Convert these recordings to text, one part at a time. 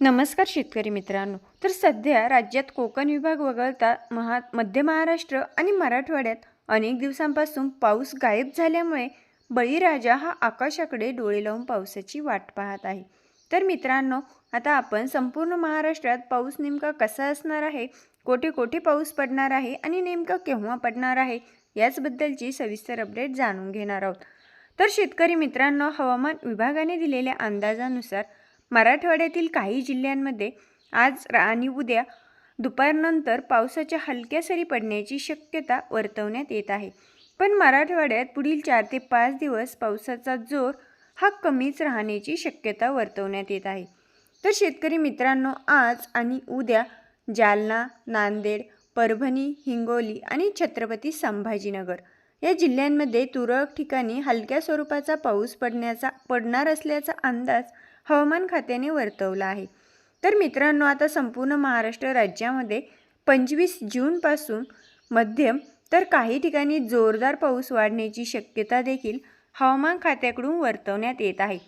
नमस्कार शेतकरी मित्रांनो. तर सध्या राज्यात कोकण विभाग वगळता महा मध्य महाराष्ट्र आणि मराठवाड्यात अनेक दिवसांपासून पाऊस गायब झाल्यामुळे बळीराजा हा आकाशाकडे डोळे लावून पावसाची वाट पाहत आहे. तर मित्रांनो आता आपण संपूर्ण महाराष्ट्रात पाऊस नेमका कसा असणार आहे? कोठे कोठे पाऊस पडणार आहे आणि नेमका केव्हा पडणार आहे? याचबद्दलची सविस्तर अपडेट जाणून घेणार आहोत. तर शेतकरी मित्रांनो हवामान विभागाने दिलेल्या अंदाजानुसार मराठवाड्यातील काही जिल्ह्यांमध्ये आज रा- आणि उद्या दुपारनंतर पावसाच्या हलक्या सरी पडण्याची शक्यता वर्तवण्यात येत आहे. पण मराठवाड्यात पुढील चार ते पाच दिवस पावसाचा जोर हा कमीच राहण्याची शक्यता वर्तवण्यात येत आहे. तर शेतकरी मित्रांनो आज आणि उद्या जालना नांदेड परभणी हिंगोली आणि छत्रपती संभाजीनगर या जिल्ह्यांमध्ये तुरळक ठिकाणी हलक्या स्वरूपाचा पाऊस पडण्याचा पडणार असल्याचा अंदाज हवामान खात्याने वर्तवला आहे. तर मित्रांनो आता संपूर्ण महाराष्ट्र राज्यामध्ये पंचवीस जूनपासून मध्यम तर काही ठिकाणी जोरदार पाऊस वाढण्याची शक्यता देखील हवामान खात्याकडून वर्तवण्यात येत आहे.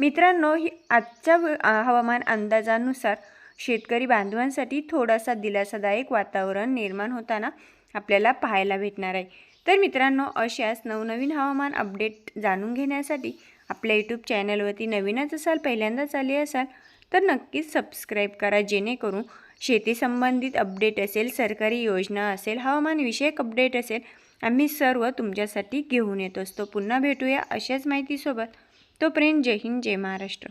मित्रांनो ही आजच्या हवामान अंदाजानुसार शेतकरी बांधवांसाठी थोडासा दिलासादायक वातावरण निर्माण होताना आपल्याला पाहायला भेटणार आहे. तर मित्रांनो अशाच नवनवीन हवामान अपडेट जाणून घेण्यासाठी आपल्या यूट्यूब चॅनलवरती नवीनच असाल पहिल्यांदाच आले असाल तर नक्कीच सबस्क्राईब करा जेणेकरून शेतीसंबंधित अपडेट असेल सरकारी योजना असेल हवामानविषयक अपडेट असेल आम्ही सर्व तुमच्यासाठी घेऊन येत असतो. पुन्हा भेटूया अशाच माहितीसोबत. तोपर्यंत जय हिंद जय महाराष्ट्र.